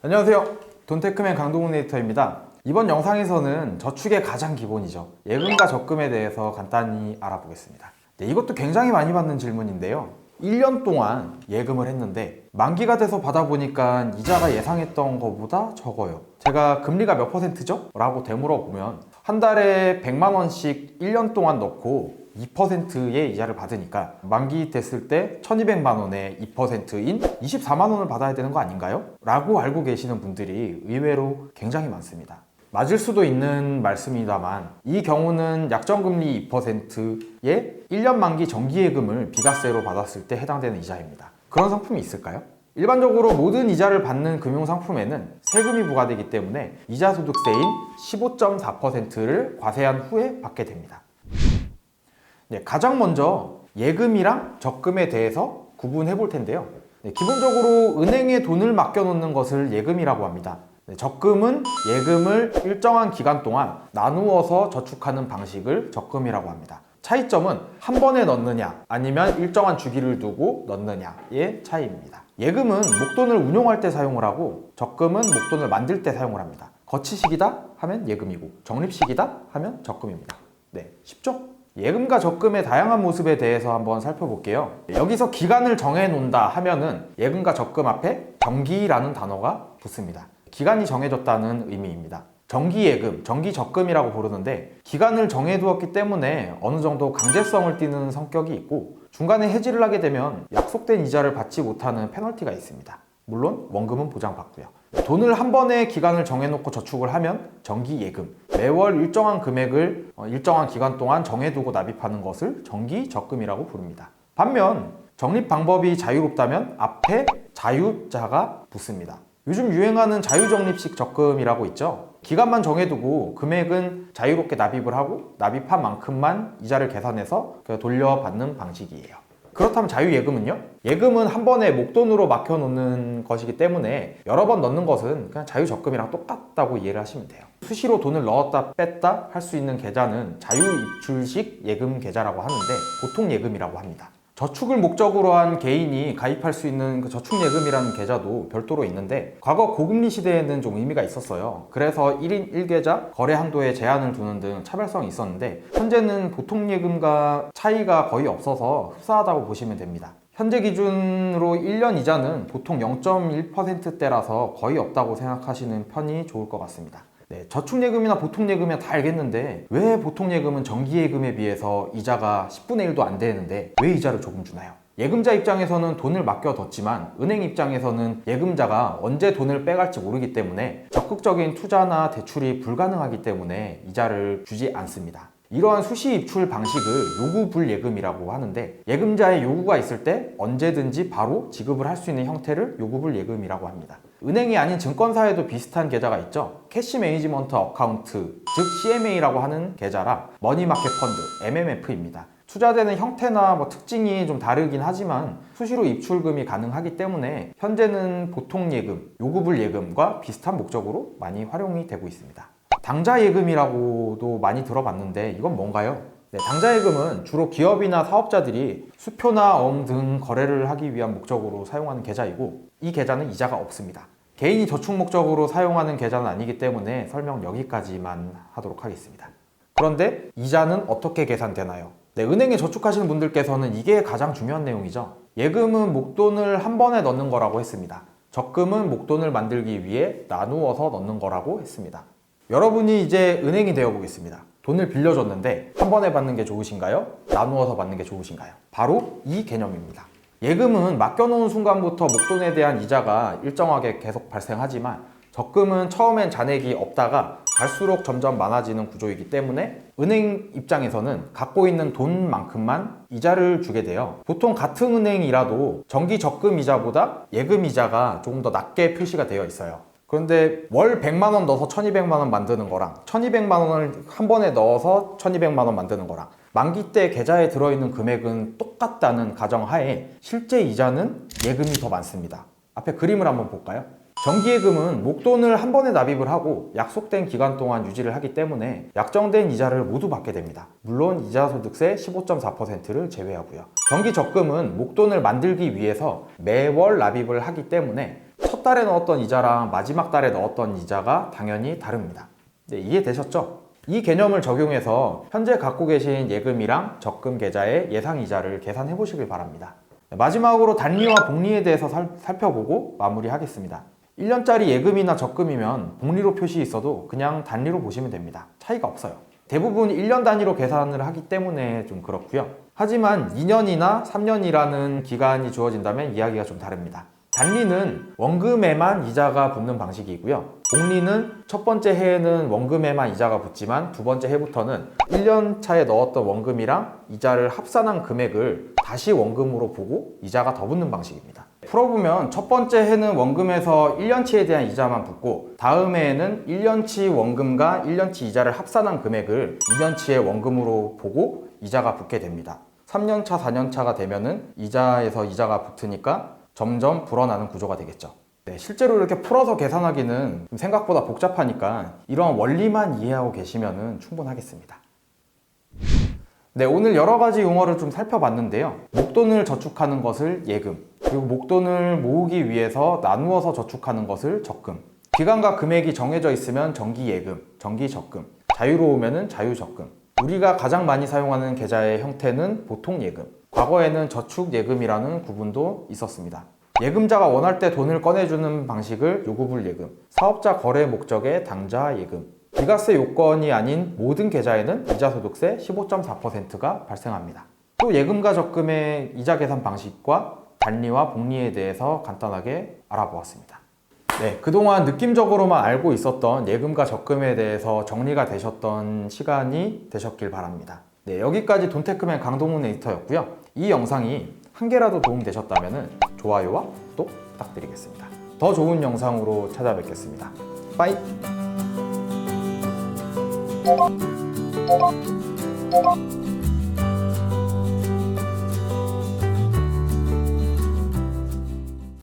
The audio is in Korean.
안녕하세요. 돈테크맨 강동훈 에디터입니다. 이번 영상에서는 저축의 가장 기본이죠. 예금과 적금에 대해서 간단히 알아보겠습니다. 네, 이것도 굉장히 많이 받는 질문인데요. 1년 동안 예금을 했는데 만기가 돼서 받아보니까 이자가 예상했던 것보다 적어요. 제가 금리가 몇 퍼센트죠? 라고 되물어보면 한 달에 100만 원씩 1년 동안 넣고 2%의 이자를 받으니까 만기 됐을 때 1200만 원에 2%인 24만 원을 받아야 되는 거 아닌가요? 라고 알고 계시는 분들이 의외로 굉장히 많습니다. 맞을 수도 있는 말씀이다만 이 경우는 약정금리 2%의 1년 만기 정기예금을 비과세로 받았을 때 해당되는 이자입니다. 그런 상품이 있을까요? 일반적으로 모든 이자를 받는 금융상품에는 세금이 부과되기 때문에 이자 소득세인 15.4%를 과세한 후에 받게 됩니다. 네, 가장 먼저 예금이랑 적금에 대해서 구분해 볼 텐데요. 네, 기본적으로 은행에 돈을 맡겨놓는 것을 예금이라고 합니다. 네, 적금은 예금을 일정한 기간 동안 나누어서 저축하는 방식을 적금이라고 합니다. 차이점은 한 번에 넣느냐 아니면 일정한 주기를 두고 넣느냐의 차이입니다. 예금은 목돈을 운용할 때 사용을 하고 적금은 목돈을 만들 때 사용을 합니다. 거치식이다 하면 예금이고 적립식이다 하면 적금입니다. 네, 쉽죠? 예금과 적금의 다양한 모습에 대해서 한번 살펴볼게요. 여기서 기간을 정해 놓는다 하면은 예금과 적금 앞에 정기라는 단어가 붙습니다. 기간이 정해졌다는 의미입니다. 정기예금, 정기적금이라고 부르는데 기간을 정해두었기 때문에 어느 정도 강제성을 띠는 성격이 있고 중간에 해지를 하게 되면 약속된 이자를 받지 못하는 페널티가 있습니다. 물론 원금은 보장받고요. 돈을 한 번에 기간을 정해놓고 저축을 하면 정기 예금, 매월 일정한 금액을 어, 일정한 기간 동안 정해두고 납입하는 것을 정기 적금이라고 부릅니다. 반면 적립 방법이 자유롭다면 앞에 자유자가 붙습니다. 요즘 유행하는 자유적립식 적금이라고 있죠. 기간만 정해두고 금액은 자유롭게 납입을 하고 납입한 만큼만 이자를 계산해서 그 돌려받는 방식이에요. 그렇다면 자유예금은요? 예금은 한 번에 목돈으로 맡겨놓는 것이기 때문에 여러 번 넣는 것은 그냥 자유적금이랑 똑같다고 이해를 하시면 돼요. 수시로 돈을 넣었다 뺐다 할 수 있는 계좌는 자유입출식 예금 계좌라고 하는데 보통 예금이라고 합니다. 저축을 목적으로 한 개인이 가입할 수 있는 그 저축예금이라는 계좌도 별도로 있는데 과거 고금리 시대에는 좀 의미가 있었어요. 그래서 1인 1계좌 거래 한도에 제한을 두는 등 차별성이 있었는데 현재는 보통 예금과 차이가 거의 없어서 흡사하다고 보시면 됩니다. 현재 기준으로 1년 이자는 보통 0.1%대라서 거의 없다고 생각하시는 편이 좋을 것 같습니다. 네, 저축예금이나 보통예금이야 다 알겠는데 왜 보통예금은 정기예금에 비해서 이자가 10분의 1도 안 되는데 왜 이자를 조금 주나요? 예금자 입장에서는 돈을 맡겨뒀지만 은행 입장에서는 예금자가 언제 돈을 빼갈지 모르기 때문에 적극적인 투자나 대출이 불가능하기 때문에 이자를 주지 않습니다. 이러한 수시 입출 방식을 요구 불예금이라고 하는데 예금자의 요구가 있을 때 언제든지 바로 지급을 할 수 있는 형태를 요구 불예금이라고 합니다. 은행이 아닌 증권사에도 비슷한 계좌가 있죠. 캐시 매니지먼트 어카운트, 즉 CMA라고 하는 계좌라 머니마켓 펀드, MMF입니다. 투자되는 형태나 뭐 특징이 좀 다르긴 하지만 수시로 입출금이 가능하기 때문에 현재는 보통 예금, 요구불 예금과 비슷한 목적으로 많이 활용이 되고 있습니다. 당자 예금이라고도 많이 들어봤는데 이건 뭔가요? 네, 당자 예금은 주로 기업이나 사업자들이 수표나 어음 등 거래를 하기 위한 목적으로 사용하는 계좌이고 이 계좌는 이자가 없습니다. 개인이 저축 목적으로 사용하는 계좌는 아니기 때문에 설명 여기까지만 하도록 하겠습니다. 그런데 이자는 어떻게 계산되나요? 네, 은행에 저축하시는 분들께서는 이게 가장 중요한 내용이죠. 예금은 목돈을 한 번에 넣는 거라고 했습니다. 적금은 목돈을 만들기 위해 나누어서 넣는 거라고 했습니다. 여러분이 이제 은행이 되어 보겠습니다. 돈을 빌려줬는데 한 번에 받는 게 좋으신가요? 나누어서 받는 게 좋으신가요? 바로 이 개념입니다. 예금은 맡겨놓은 순간부터 목돈에 대한 이자가 일정하게 계속 발생하지만 적금은 처음엔 잔액이 없다가 갈수록 점점 많아지는 구조이기 때문에 은행 입장에서는 갖고 있는 돈만큼만 이자를 주게 돼요. 보통 같은 은행이라도 정기 적금 이자보다 예금 이자가 조금 더 낮게 표시가 되어 있어요. 그런데 월 100만 원 넣어서 1200만 원 만드는 거랑 1200만 원을 한 번에 넣어서 1200만 원 만드는 거랑 만기 때 계좌에 들어있는 금액은 똑같다는 가정하에 실제 이자는 예금이 더 많습니다. 앞에 그림을 한번 볼까요? 정기예금은 목돈을 한 번에 납입을 하고 약속된 기간 동안 유지를 하기 때문에 약정된 이자를 모두 받게 됩니다. 물론 이자소득세 15.4%를 제외하고요. 정기적금은 목돈을 만들기 위해서 매월 납입을 하기 때문에 첫 달에 넣었던 이자랑 마지막 달에 넣었던 이자가 당연히 다릅니다. 네, 이해되셨죠? 이 개념을 적용해서 현재 갖고 계신 예금이랑 적금 계좌의 예상 이자를 계산해 보시길 바랍니다. 네, 마지막으로 단리와 복리에 대해서 살, 살펴보고 마무리하겠습니다. 1년짜리 예금이나 적금이면 복리로 표시 있어도 그냥 단리로 보시면 됩니다. 차이가 없어요. 대부분 1년 단위로 계산을 하기 때문에 좀 그렇고요. 하지만 2년이나 3년이라는 기간이 주어진다면 이야기가 좀 다릅니다. 단리는 원금에만 이자가 붙는 방식이고요. 복리는 첫 번째 해에는 원금에만 이자가 붙지만 두 번째 해부터는 1년 차에 넣었던 원금이랑 이자를 합산한 금액을 다시 원금으로 보고 이자가 더 붙는 방식입니다. 풀어보면 첫 번째 해는 원금에서 1년치에 대한 이자만 붙고 다음 해에는 1년치 원금과 1년치 이자를 합산한 금액을 2년치의 원금으로 보고 이자가 붙게 됩니다. 3년차, 4년차가 되면은 이자에서 이자가 붙으니까 점점 불어나는 구조가 되겠죠. 네, 실제로 이렇게 풀어서 계산하기는 좀 생각보다 복잡하니까 이런 원리만 이해하고 계시면 충분하겠습니다. 네, 오늘 여러 가지 용어를 좀 살펴봤는데요. 목돈을 저축하는 것을 예금, 그리고 목돈을 모으기 위해서 나누어서 저축하는 것을 적금, 기간과 금액이 정해져 있으면 정기 예금, 정기 적금, 자유로우면은 자유 적금. 우리가 가장 많이 사용하는 계좌의 형태는 보통 예금. 과거에는 저축 예금이라는 구분도 있었습니다. 예금자가 원할 때 돈을 꺼내주는 방식을 요구불 예금, 사업자 거래 목적의 당좌 예금, 비과세 요건이 아닌 모든 계좌에는 이자 소득세 15.4%가 발생합니다. 또 예금과 적금의 이자 계산 방식과 단리와 복리에 대해서 간단하게 알아보았습니다. 네, 그동안 느낌적으로만 알고 있었던 예금과 적금에 대해서 정리가 되셨던 시간이 되셨길 바랍니다. 네, 여기까지 돈테크맨 강동훈 에디터였고요. 이 영상이 한 개라도 도움 되셨다면 좋아요와 구독 부탁드리겠습니다. 더 좋은 영상으로 찾아뵙겠습니다. 빠이!